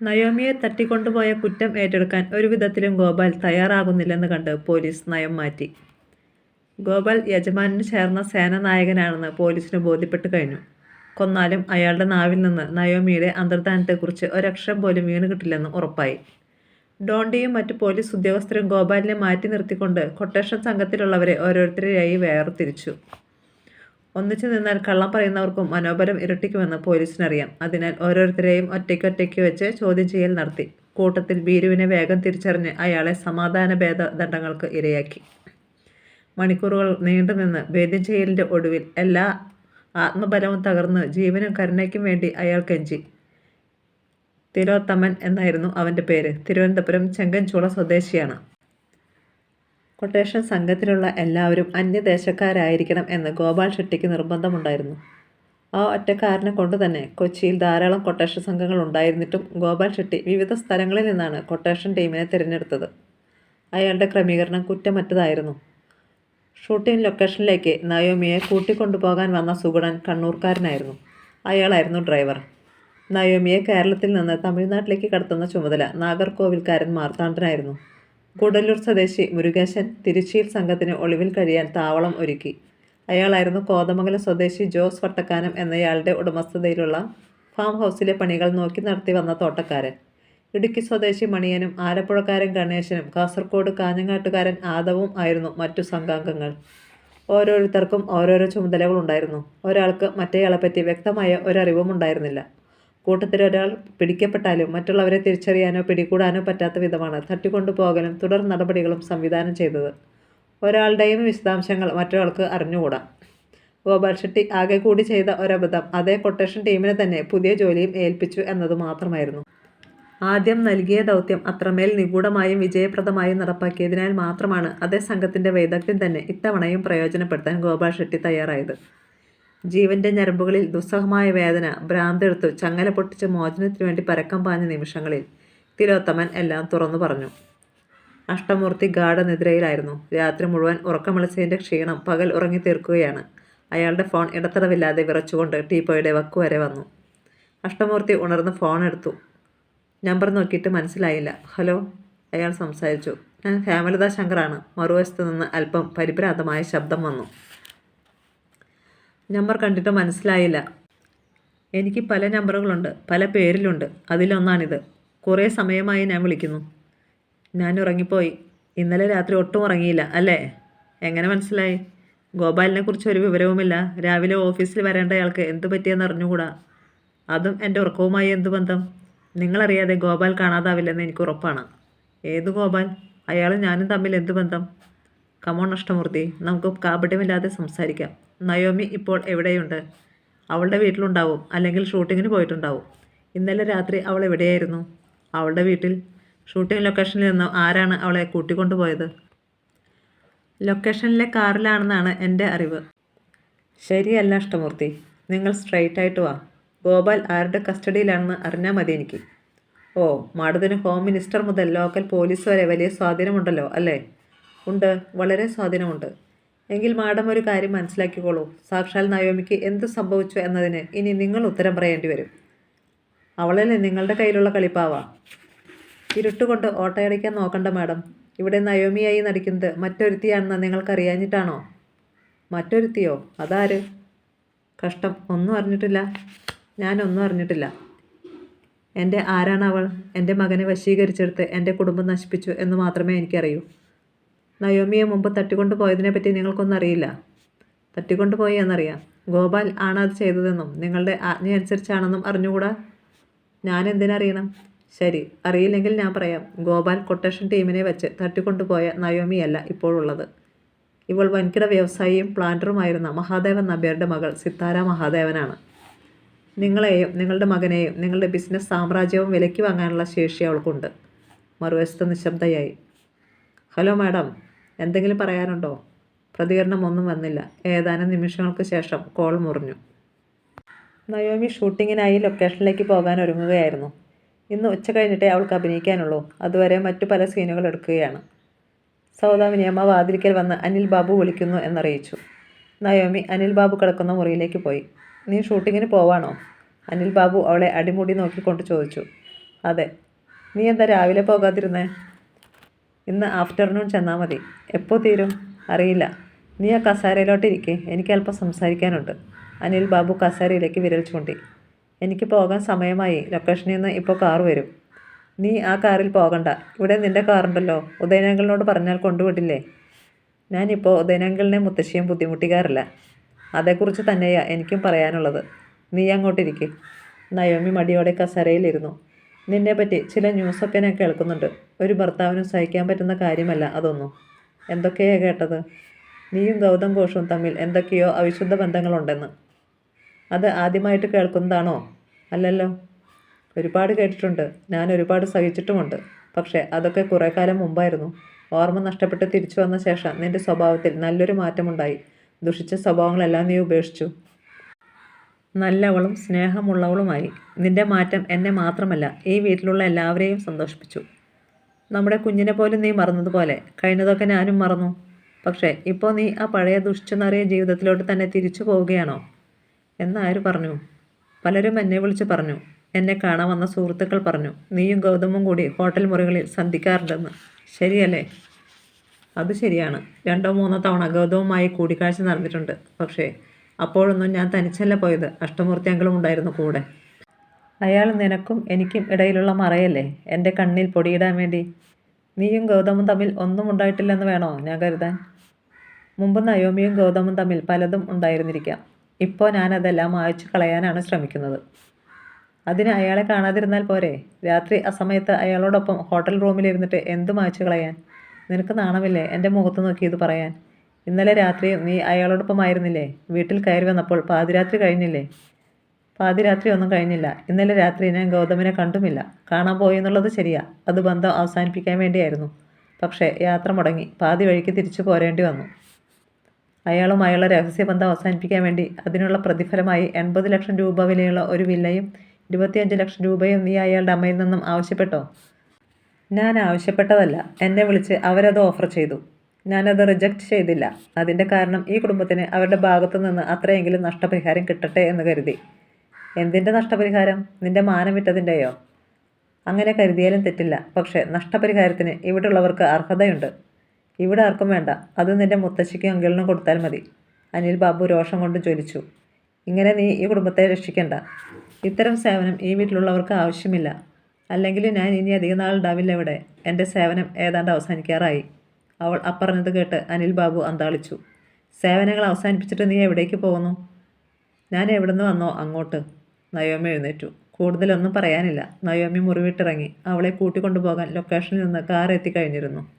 നയോമിയെ തട്ടിക്കൊണ്ടുപോയ കുറ്റം ഏറ്റെടുക്കാൻ ഒരു വിധത്തിലും ഗോപാൽ തയ്യാറാകുന്നില്ലെന്ന് കണ്ട് പോലീസ് നയം മാറ്റി. ഗോപാൽ യജമാനന് ചേർന്ന സേനാനായകനാണെന്ന് പോലീസിന് ബോധ്യപ്പെട്ടു കഴിഞ്ഞു. കൊന്നാലും അയാളുടെ നാവിൽ നിന്ന് നയോമിയുടെ അന്തർദാനത്തെക്കുറിച്ച് ഒരക്ഷരം പോലും വീണ് കിട്ടില്ലെന്ന് ഉറപ്പായി. ഡോണ്ടിയും മറ്റ് പോലീസ് ഉദ്യോഗസ്ഥരും ഗോപാലിനെ മാറ്റി നിർത്തിക്കൊണ്ട് കൊട്ടേഷൻ സംഘത്തിലുള്ളവരെ ഓരോരുത്തരെയായി വേർതിരിച്ചു. ഒന്നിച്ചു നിന്നാൽ കള്ളം പറയുന്നവർക്കും മനോബലം ഇരട്ടിക്കുമെന്ന് പോലീസിനറിയാം. അതിനാൽ ഓരോരുത്തരെയും ഒറ്റയ്ക്കൊറ്റയ്ക്ക് വെച്ച് ചോദ്യം ചെയ്യൽ നടത്തി. കൂട്ടത്തിൽ ബീരുവിനെ വേഗം തിരിച്ചറിഞ്ഞ് അയാളെ സമാധാനഭേദ ദണ്ഡങ്ങൾക്ക് ഇരയാക്കി. മണിക്കൂറുകൾ നീണ്ടുനിന്ന് വേദ്യം ചെയ്യലിന്റെ ഒടുവിൽ എല്ലാ ആത്മബലവും തകർന്ന് ജീവനും കരുണയ്ക്കും വേണ്ടി അയാൾ കെഞ്ചി. തിലോത്തമൻ എന്നായിരുന്നു അവന്റെ പേര്. തിരുവനന്തപുരം ചെങ്കൻചൂള സ്വദേശിയാണ്. ക്വട്ടേഷൻ സംഘത്തിലുള്ള എല്ലാവരും അന്യദേശക്കാരായിരിക്കണം എന്ന് ഗോപാൽ ഷെട്ടിക്ക് നിർബന്ധമുണ്ടായിരുന്നു. ആ ഒറ്റക്കാരനെ കാരണം കൊണ്ടുതന്നെ കൊച്ചിയിൽ ധാരാളം കൊട്ടേഷൻ സംഘങ്ങൾ ഉണ്ടായിരുന്നിട്ടും ഗോപാൽ ഷെട്ടി വിവിധ സ്ഥലങ്ങളിൽ നിന്നാണ് കൊട്ടേഷൻ ടീമിനെ തിരഞ്ഞെടുത്തത്. അയാളുടെ ക്രമീകരണം കുറ്റമറ്റതായിരുന്നു. ഷൂട്ടിംഗ് ലൊക്കേഷനിലേക്ക് നയോമിയെ കൂട്ടിക്കൊണ്ടുപോകാൻ വന്ന സുഗുണൻ കണ്ണൂർക്കാരനായിരുന്നു. അയാളായിരുന്നു ഡ്രൈവർ. നയോമിയെ കേരളത്തിൽ നിന്ന് തമിഴ്നാട്ടിലേക്ക് കടത്തുന്ന ചുമതല നാഗർകോവിൽക്കാരൻ മാർത്താണ്ഡനായിരുന്നു. ഗൂഡല്ലൂർ സ്വദേശി മുരുകേശൻ തിരുച്ചിയിൽ സംഘത്തിന് ഒളിവിൽ കഴിയാൻ താവളം ഒരുക്കി. അയാളായിരുന്നു കോതമംഗലം സ്വദേശി ജോസ് വട്ടക്കാനം എന്നയാളുടെ ഉടമസ്ഥതയിലുള്ള ഫാം ഹൗസിലെ പണികൾ നോക്കി നടത്തി വന്ന തോട്ടക്കാരൻ. ഇടുക്കി സ്വദേശി മണിയനും ആലപ്പുഴക്കാരൻ ഗണേശനും കാസർഗോഡ് കാഞ്ഞങ്ങാട്ടുകാരൻ ആദവും ആയിരുന്നു മറ്റു സംഘാംഗങ്ങൾ. ഓരോരുത്തർക്കും ഓരോരോ ചുമതലകളുണ്ടായിരുന്നു. ഒരാൾക്ക് മറ്റേയാളെപ്പറ്റി വ്യക്തമായ ഒരറിവുമുണ്ടായിരുന്നില്ല. കൂട്ടത്തിലൊരാൾ പിടിക്കപ്പെട്ടാലും മറ്റുള്ളവരെ തിരിച്ചറിയാനോ പിടികൂടാനോ പറ്റാത്ത വിധമാണ് തട്ടിക്കൊണ്ടുപോകലും തുടർ നടപടികളും സംവിധാനം ചെയ്തത്. ഒരാളുടെയും വിശദാംശങ്ങൾ മറ്റൊരാൾക്ക് അറിഞ്ഞുകൂടാ. ഗോപാൽ ഷെട്ടി ആകെ കൂടി ചെയ്ത ഒരബദ്ധം അതേ കൊട്ടേഷൻ ടീമിനെ തന്നെ പുതിയ ജോലിയും ഏൽപ്പിച്ചു എന്നത് മാത്രമായിരുന്നു. ആദ്യം നൽകിയ ദൗത്യം അത്രമേൽ നിഗൂഢമായും വിജയപ്രദമായും നടപ്പാക്കിയതിനാൽ മാത്രമാണ് അതേ സംഘത്തിന്റെ വൈദഗ്ധ്യം തന്നെ ഇത്തവണയും പ്രയോജനപ്പെടുത്താൻ ഗോപാൽ ഷെട്ടി തയ്യാറായത്. ജീവന്റെ ഞരമ്പുകളിൽ ദുസ്സഹമായ വേദന ഭ്രാന്തെടുത്തു ചങ്ങല മോചനത്തിനു വേണ്ടി പരക്കം പാഞ്ഞ നിമിഷങ്ങളിൽ തിലോത്തമൻ എല്ലാം തുറന്നു പറഞ്ഞു. അഷ്ടമൂർത്തി ഗാഢനിദ്രയിലായിരുന്നു. രാത്രി മുഴുവൻ ഉറക്കമിളച്ചതിന്റെ ക്ഷീണം പകൽ ഉറങ്ങി തീർക്കുകയാണ് അയാളുടെ ഫോൺ ഇടത്തടവില്ലാതെ വിറച്ചുകൊണ്ട് ടീപ്പോയുടെ വക്കു വരെ വന്നു. അഷ്ടമൂർത്തി ഉണർന്ന് ഫോൺ എടുത്തു നമ്പർ നോക്കിയിട്ട് മനസ്സിലായില്ല. ഹലോ. അയാൾ സംസാരിച്ചു. ഞാൻ ഹേമലത ശങ്കറാണ്. മറുവശത്ത് നിന്ന് അല്പം പരിഭ്രാന്തമായ ശബ്ദം വന്നു. നമ്പർ കണ്ടിട്ട് മനസ്സിലായില്ല. എനിക്ക് പല നമ്പറുകളുണ്ട്. പല പേരിലുണ്ട്. അതിലൊന്നാണിത്. കുറേ സമയമായി ഞാൻ വിളിക്കുന്നു. ഞാൻ ഉറങ്ങിപ്പോയി. ഇന്നലെ രാത്രി ഒട്ടും ഉറങ്ങിയില്ല അല്ലേ? എങ്ങനെ മനസ്സിലായി? ഗോപാലിനെ കുറിച്ച് ഒരു വിവരവുമില്ല. രാവിലെ ഓഫീസിൽ വരേണ്ടയാൾക്ക് എന്തു പറ്റിയെന്നറിഞ്ഞുകൂടാ. അതും എന്റെ ഉറക്കവുമായി എന്തു ബന്ധം? നിങ്ങളറിയാതെ ഗോപാൽ കാണാതാവില്ലെന്ന് എനിക്ക് ഉറപ്പാണ്. ഏത് ഗോപാൽ? അയാളും ഞാനും തമ്മിൽ എന്തു ബന്ധം? Come on Ashtamoorthy. നമുക്ക് കാപട്യമില്ലാതെ സംസാരിക്കാം. നയോമി ഇപ്പോൾ എവിടെയുണ്ട്? അവളുടെ വീട്ടിലുണ്ടാവും. അല്ലെങ്കിൽ ഷൂട്ടിങ്ങിന് പോയിട്ടുണ്ടാവും. ഇന്നലെ രാത്രി അവൾ എവിടെയായിരുന്നു? അവളുടെ വീട്ടിൽ. ഷൂട്ടിംഗ് ലൊക്കേഷനിൽ നിന്നും ആരാണ് അവളെ കൂട്ടിക്കൊണ്ടുപോയത്? ലൊക്കേഷനിലെ കാറിലാണെന്നാണ് എന്റെ അറിവ്. ശരിയല്ല അഷ്ടമൂർത്തി. നിങ്ങൾ സ്ട്രെയിറ്റായിട്ട് വാ. ഗോപാൽ ആരുടെ കസ്റ്റഡിയിലാണെന്ന് അറിഞ്ഞാൽ മതി എനിക്ക്. ഓ മാഡത്തിന് ഹോം മിനിസ്റ്റർ മുതൽ ലോക്കൽ പോലീസ് വരെ വലിയ സ്വാധീനമുണ്ടല്ലോ അല്ലേ? ഉണ്ട്. വളരെ സ്വാധീനമുണ്ട്. എങ്കിൽ മാഡം ഒരു കാര്യം മനസ്സിലാക്കിക്കോളൂ. സാക്ഷാൽ നയോമിക്ക് എന്ത് സംഭവിച്ചു എന്നതിന് ഇനി നിങ്ങൾ ഉത്തരം പറയേണ്ടി വരും അവളല്ലേ നിങ്ങളുടെ കയ്യിലുള്ള കളിപ്പാവ. ഇരുട്ടുകൊണ്ട് ഓട്ടയടിക്കാൻ നോക്കണ്ട മാഡം. ഇവിടെ നയോമിയായി നടിക്കുന്നത് മറ്റൊരുത്തിയാണെന്ന് നിങ്ങൾക്കറിയാഞ്ഞിട്ടാണോ? മറ്റൊരുത്തിയോ? അതാര്? കഷ്ടം. ഒന്നും അറിഞ്ഞിട്ടില്ല. ഞാനൊന്നും അറിഞ്ഞിട്ടില്ല. എന്റെ ആരാണവൾ? എന്റെ മകനെ വശീകരിച്ചെടുത്ത് എന്റെ കുടുംബം നശിപ്പിച്ചു എന്ന് മാത്രമേ എനിക്കറിയൂ. നയോമിയെ മുമ്പ് തട്ടിക്കൊണ്ടുപോയതിനെപ്പറ്റി നിങ്ങൾക്കൊന്നറിയില്ല. തട്ടിക്കൊണ്ടുപോയി എന്നറിയാം. ഗോപാൽ ആണ് അത് ചെയ്തതെന്നും നിങ്ങളുടെ ആജ്ഞയനുസരിച്ചാണെന്നും അറിഞ്ഞുകൂടാ. ഞാൻ എന്തിനറിയണം ശരി. അറിയില്ലെങ്കിൽ ഞാൻ പറയാം. ഗോപാൽ കൊട്ടേഷൻ ടീമിനെ വെച്ച് തട്ടിക്കൊണ്ടുപോയ നയോമിയല്ല ഇപ്പോഴുള്ളത്. ഇവൾ വൻകിട വ്യവസായിയും പ്ലാന്ററുമായിരുന്ന മഹാദേവൻ നമ്പ്യാരുടെ മകൾ സിത്താര മഹാദേവനാണ്. നിങ്ങളെയും നിങ്ങളുടെ മകനെയും നിങ്ങളുടെ ബിസിനസ് സാമ്രാജ്യവും വിലയ്ക്ക് വാങ്ങാനുള്ള ശേഷി അവൾക്കുണ്ട്. മറുവശത്ത് നിശബ്ദയായി ഹലോ മാഡം. എന്തെങ്കിലും പറയാനുണ്ടോ? പ്രതികരണം ഒന്നും വന്നില്ല. ഏതാനും നിമിഷങ്ങൾക്ക് ശേഷം കോൾ മുറിഞ്ഞു. നയോമി ഷൂട്ടിങ്ങിനായി ലൊക്കേഷനിലേക്ക് പോകാൻ ഒരുങ്ങുകയായിരുന്നു ഇന്ന് ഉച്ച കഴിഞ്ഞിട്ടേ അവൾക്ക് അഭിനയിക്കാനുള്ളൂ. അതുവരെ മറ്റു പല സീനുകൾ എടുക്കുകയാണ്. സൗദാമിനിയമ്മ വാതിരിക്കൽ വന്ന് അനിൽ ബാബു വിളിക്കുന്നു എന്നറിയിച്ചു. നയോമി അനിൽ ബാബു കിടക്കുന്ന മുറിയിലേക്ക് പോയി. നീ ഷൂട്ടിങ്ങിന് പോവാണോ? അനിൽ ബാബു അവളെ അടിമുടി നോക്കിക്കൊണ്ട് ചോദിച്ചു. അതെ നീ എന്താ രാവിലെ പോകാതിരുന്നേ ഇന്ന് ആഫ്റ്റർനൂൺ ചെന്നാൽ മതി. എപ്പോൾ തീരും? അറിയില്ല. നീ ആ കസാരയിലോട്ട് ഇരിക്കെ എനിക്ക് അല്പം സംസാരിക്കാനുണ്ട്. അനിൽ ബാബു കസേരയിലേക്ക് വിരൽ ചൂണ്ടി. എനിക്ക് പോകാൻ സമയമായി. ലൊക്കേഷനിൽ നിന്ന് ഇപ്പോൾ കാർ വരും. നീ ആ കാറിൽ പോകണ്ട. ഇവിടെ നിന്റെ കാറുണ്ടല്ലോ. ഉദയനങ്ങളിനോട് പറഞ്ഞാൽ കൊണ്ടുവിടില്ലേ? ഞാനിപ്പോൾ ഉദയനങ്ങളിനെ മുത്തശ്ശിയും ബുദ്ധിമുട്ടിക്കാറില്ല. അതേക്കുറിച്ച് തന്നെയാ എനിക്കും പറയാനുള്ളത്. നീ അങ്ങോട്ടിരിക്കും. നയോമി മടിയോടെ കസേരയിലിരുന്നു. നിന്നെപ്പറ്റി ചില ന്യൂസൊക്കെ ഞാൻ കേൾക്കുന്നുണ്ട്. ഒരു ഭർത്താവിനും സഹിക്കാൻ പറ്റുന്ന കാര്യമല്ല അതൊന്നും. എന്തൊക്കെയാണ് കേട്ടത്? നീയും ഗൗതം ഘോഷും തമ്മിൽ എന്തൊക്കെയോ അവിശുദ്ധ ബന്ധങ്ങളുണ്ടെന്ന്. അത് ആദ്യമായിട്ട് കേൾക്കുന്നതാണോ? അല്ലല്ലോ. ഒരുപാട് കേട്ടിട്ടുണ്ട്. ഞാൻ ഒരുപാട് സഹിച്ചിട്ടുമുണ്ട്. പക്ഷേ അതൊക്കെ കുറേ കാലം മുമ്പായിരുന്നു. ഓർമ്മ നഷ്ടപ്പെട്ട് തിരിച്ചു വന്ന ശേഷം നിന്റെ സ്വഭാവത്തിൽ നല്ലൊരു മാറ്റമുണ്ടായി. ദുഷിച്ച സ്വഭാവങ്ങളെല്ലാം നീ ഉപേക്ഷിച്ചു. നല്ലവളും സ്നേഹമുള്ളവളുമായി. നിന്റെ മാറ്റം എന്നെ മാത്രമല്ല ഈ വീട്ടിലുള്ള എല്ലാവരെയും സന്തോഷിപ്പിച്ചു. നമ്മുടെ കുഞ്ഞിനെ പോലും നീ മറന്നതുപോലെ. കഴിഞ്ഞതൊക്കെ ഞാനും മറന്നു. പക്ഷേ ഇപ്പോൾ നീ ആ പഴയ ദുഷിച്ചെന്നറിയ ജീവിതത്തിലോട്ട് തന്നെ തിരിച്ചു പോവുകയാണോ? എന്നാര് പറഞ്ഞു? പലരും എന്നെ വിളിച്ച് പറഞ്ഞു. എന്നെ കാണാൻ വന്ന സുഹൃത്തുക്കൾ പറഞ്ഞു. നീയും ഗൗതമും കൂടി ഹോട്ടൽ മുറികളിൽ സന്ധിക്കാറുണ്ടെന്ന്. ശരിയല്ലേ? അത് ശരിയാണ്. രണ്ടോ മൂന്നോ തവണ ഗൗതവുമായി കൂടിക്കാഴ്ച നടന്നിട്ടുണ്ട്. പക്ഷേ അപ്പോഴൊന്നും ഞാൻ തനിച്ചല്ല പോയത്. അഷ്ടമൂർത്തി അങ്കിളും ഉണ്ടായിരുന്നു കൂടെ. അയാൾ നിനക്കും എനിക്കും ഇടയിലുള്ള മറയല്ലേ? എന്റെ കണ്ണിൽ പൊടിയിടാൻ വേണ്ടി. നീയും ഗൗതമും തമ്മിൽ ഒന്നും ഉണ്ടായിട്ടില്ലെന്ന് വേണോ? ഞാൻ കരുതാൻ. മുമ്പ് നയോമിയും ഗൗതമും തമ്മിൽ പലതും ഉണ്ടായിരുന്നിരിക്കാം. ഇപ്പോൾ ഞാനതെല്ലാം മായ്ച്ചു കളയാനാണ് ശ്രമിക്കുന്നത്. അതിന് അയാളെ കാണാതിരുന്നാൽ പോരെ? രാത്രി അസമയത്ത് അയാളോടൊപ്പം ഹോട്ടൽ റൂമിലിരുന്നിട്ട് എന്ത് മായ്ച്ചു കളയാൻ? നിനക്ക് നാണമില്ലേ എന്റെ മുഖത്ത് നോക്കി ഇത് പറയാൻ? ഇന്നലെ രാത്രി നീ അയാളോടൊപ്പമായിരുന്നില്ലേ വീട്ടിൽ കയറി വന്നപ്പോൾ പാതിരാത്രി കഴിഞ്ഞില്ലേ? പാതിരാത്രി ഒന്നും കഴിഞ്ഞില്ല. ഇന്നലെ രാത്രി ഞാൻ ഗൗതമിനെ കണ്ടുമില്ല. കാണാൻ പോയി എന്നുള്ളത് ശരിയാ. അത് ബന്ധം അവസാനിപ്പിക്കാൻ വേണ്ടിയായിരുന്നു. പക്ഷേ യാത്ര മുടങ്ങി. പാതി വഴിക്ക് തിരിച്ചു പോരേണ്ടി വന്നു. അയാളും അയാളുടെ രഹസ്യബന്ധം അവസാനിപ്പിക്കാൻ വേണ്ടി അതിനുള്ള പ്രതിഫലമായി എൺപത് ലക്ഷം രൂപ വിലയുള്ള ഒരു വില്ലയും ഇരുപത്തിയഞ്ച് ലക്ഷം രൂപയും നീ അയാളുടെ അമ്മയിൽ നിന്നും ആവശ്യപ്പെട്ടോ? ഞാൻ ആവശ്യപ്പെട്ടതല്ല. എന്നെ വിളിച്ച് അവരത് ഓഫർ ചെയ്തു. ഞാനത് റിജക്റ്റ് ചെയ്തില്ല. അതിന്റെ കാരണം ഈ കുടുംബത്തിന് അവരുടെ ഭാഗത്തു നിന്ന് അത്രയെങ്കിലും നഷ്ടപരിഹാരം കിട്ടട്ടെ എന്ന് കരുതി. എന്തിന്റെ നഷ്ടപരിഹാരം? നിന്റെ മാനം വിറ്റതിന്റെയോ അങ്ങനെ കരുതിയാലും തെറ്റില്ല. പക്ഷേ നഷ്ടപരിഹാരത്തിന് ഇവിടെയുള്ളവർക്ക് അർഹതയുണ്ട്. ഇവിടെ ആർക്കും വേണ്ട. അത് നിന്റെ മുത്തശ്ശിക്കും അങ്കിളിനും കൊടുത്താൽ മതി. അനിൽ ബാബു രോഷം കൊണ്ട് ജ്വലിച്ചു. ഇങ്ങനെ നീ ഈ കുടുംബത്തെ രക്ഷിക്കണ്ട. ഇത്തരം സേവനം ഈ വീട്ടിലുള്ളവർക്ക് ആവശ്യമില്ല. അല്ലെങ്കിൽ ഞാൻ ഇനി അധികം നാൾ ഉണ്ടാവില്ല ഇവിടെ. എന്റെ സേവനം ഏതാണ്ട് അവസാനിക്കാറായി. അവൾ അപ്പറഞ്ഞത് കേട്ട് അനിൽ ബാബു അന്താളിച്ചു. സേവനങ്ങൾ അവസാനിപ്പിച്ചിട്ട് നീ എവിടേക്ക് പോകുന്നു? ഞാൻ എവിടെ നിന്ന് വന്നോ അങ്ങോട്ട്? നയോമി എഴുന്നേറ്റു. കൂടുതലൊന്നും പറയാനില്ല. നയോമി മുറിവിട്ടിറങ്ങി. അവളെ കൂട്ടിക്കൊണ്ടുപോകാൻ ലൊക്കേഷനിൽ നിന്ന് കാർ എത്തിക്കഴിഞ്ഞിരുന്നു.